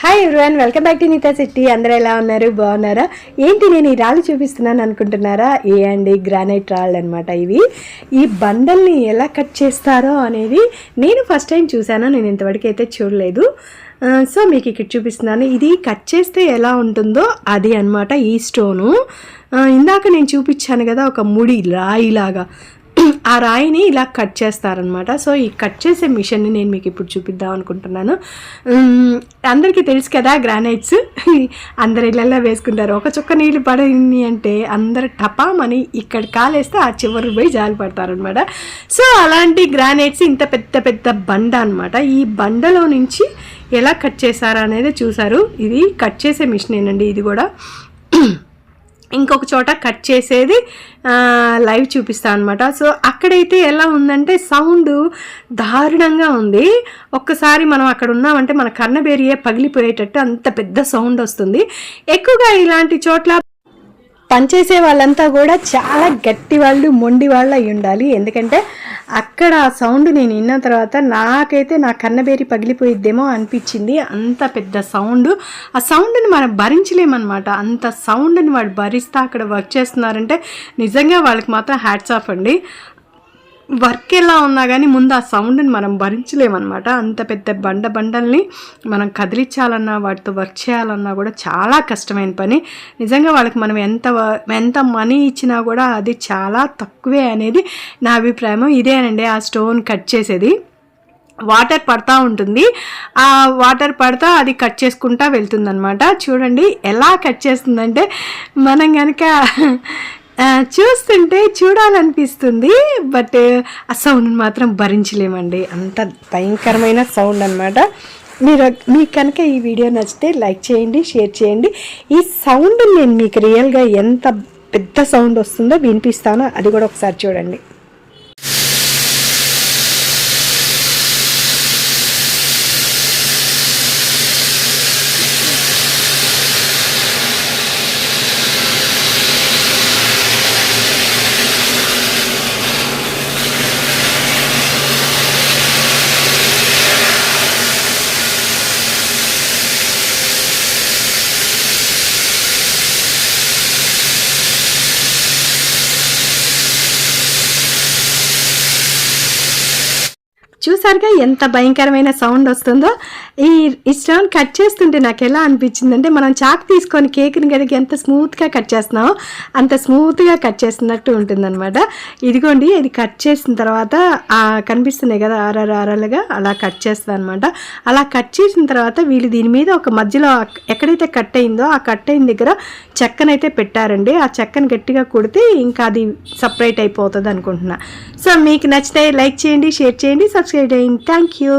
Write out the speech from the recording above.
Hi everyone welcome back to Neeta city అందరూ ఎలా ఉన్నారు? బాగున్నారా? ఏంటి నేను ఈ రాళ్ళు చూపిస్తున్నాను అనుకుంటున్నారా? ఏ అండి గ్రానైట్ రాళ్ళు అనమాట ఇవి. ఈ బండల్ని ఎలా కట్ చేస్తారో అనేది నేను ఫస్ట్ టైం చూశాను నేను ఇంతవరకు అయితే చూడలేదు. సో మీకు ఇక్కడ చూపిస్తున్నాను. ఇది కట్ చేస్తే ఎలా ఉంటుందో అది అన్నమాట ఈ స్టోను ఇందాక నేను చూపించాను కదా ఒక ముడి రాయిలాగా ఆ రాయిని ఇలా కట్ చేస్తారనమాట సో ఈ కట్ చేసే మిషన్ని నేను మీకు ఇప్పుడు చూపిద్దాం అనుకుంటున్నాను. అందరికీ తెలుసు కదా గ్రానైట్స్. అందరు ఇళ్ళల్లో వేసుకుంటారు. ఒక చుక్క నీళ్ళు పడింది అంటే అందరు టపామని ఇక్కడ కాలేస్తే ఆ చివరి పోయి జాలి పడతారనమాట సో అలాంటి గ్రానైట్స్ ఇంత పెద్ద పెద్ద బండ అనమాట ఈ బండలో నుంచి ఎలా కట్ చేశారు. అనేది చూసారు ఇది కట్ చేసే మిషనేనండి ఇది కూడా. ఇంకొక చోట కట్ చేసేది లైవ్ చూపిస్తాను అనమాట సో అక్కడైతే ఎలా ఉందంటే సౌండ్ దారుణంగా ఉంది. ఒక్కసారి మనం అక్కడ ఉన్నామంటే మన కన్నబేరియే పగిలిపోయేటట్టు అంత పెద్ద సౌండ్ వస్తుంది. ఎక్కువగా ఇలాంటి చోట్ల పనిచేసే వాళ్ళంతా కూడా చాలా గట్టి వాళ్ళు మొండి వాళ్ళు అయి ఉండాలి. ఎందుకంటే అక్కడ ఆ సౌండ్ నేను విన్న తర్వాత నాకైతే నా కన్నబేరి పగిలిపోయిద్దేమో అనిపించింది. అంత పెద్ద సౌండ్. ఆ సౌండ్ని మనం భరించలేమన్నమాట. అంత సౌండ్ని వాళ్ళు భరిస్తా అక్కడ వర్క్ చేస్తున్నారంటే నిజంగా వాళ్ళకి మాత్రం హ్యాట్స్ ఆఫ్ అండి. వర్క్ ఎలా ఉన్నా కానీ ముందు ఆ సౌండ్ని మనం భరించలేమన్నమాట. అంత పెద్ద బండ బండల్ని మనం కదిలించాలన్నా వాటితో వర్క్ చేయాలన్నా కూడా చాలా కష్టమైన పని. నిజంగా వాళ్ళకి మనం ఎంత ఎంత మనీ ఇచ్చినా కూడా అది చాలా తక్కువే అనేది నా అభిప్రాయం ఇదేనండి ఆ స్టోన్ కట్ చేసేది. వాటర్ పడతా ఉంటుంది. ఆ వాటర్ పడతా అది కట్ చేసుకుంటా వెళ్తుందనమాట చూడండి ఎలా కట్ చేస్తుందంటే మనం కనుక చూస్తుంటే చూడాలనిపిస్తుంది బట్ ఆ సౌండ్ మాత్రం భరించలేమండి. అంత భయంకరమైన సౌండ్ అనమాట మీరు మీకు కనుక ఈ వీడియో నచ్చితే లైక్ చేయండి షేర్ చేయండి. ఈ సౌండ్ నేను మీకు రియల్గా ఎంత పెద్ద సౌండ్ వస్తుందో వినిపిస్తానో అది కూడా ఒకసారి చూడండి. చూసారుగా ఎంత భయంకరమైన సౌండ్ వస్తుందో? ఈ ఈ స్టోన్ కట్ చేస్తుంటే నాకు ఎలా అనిపించిందంటే మనం చాక్ తీసుకొని కేక్ని కడిగి ఎంత స్మూత్గా కట్ చేస్తున్నామో అంత స్మూత్గా కట్ చేస్తున్నట్టు ఉంటుందన్నమాట. ఇదిగోండి ఇది కట్ చేసిన తర్వాత కనిపిస్తున్నాయి కదా ఆరారు ఆరాలుగా అలా కట్ చేస్తుంది అనమాట అలా కట్ చేసిన తర్వాత వీళ్ళు దీని మీద ఒక మధ్యలో ఎక్కడైతే కట్ అయిందో ఆ కట్ అయిన దగ్గర చెక్కనైతే పెట్టారండి. ఆ చెక్కను గట్టిగా కొడితే ఇంకా అది సపరేట్ అయిపోతుంది అనుకుంటున్నా సో మీకు నచ్చితే లైక్ చేయండి షేర్ చేయండి సబ్స్క్రైబ్ thank you.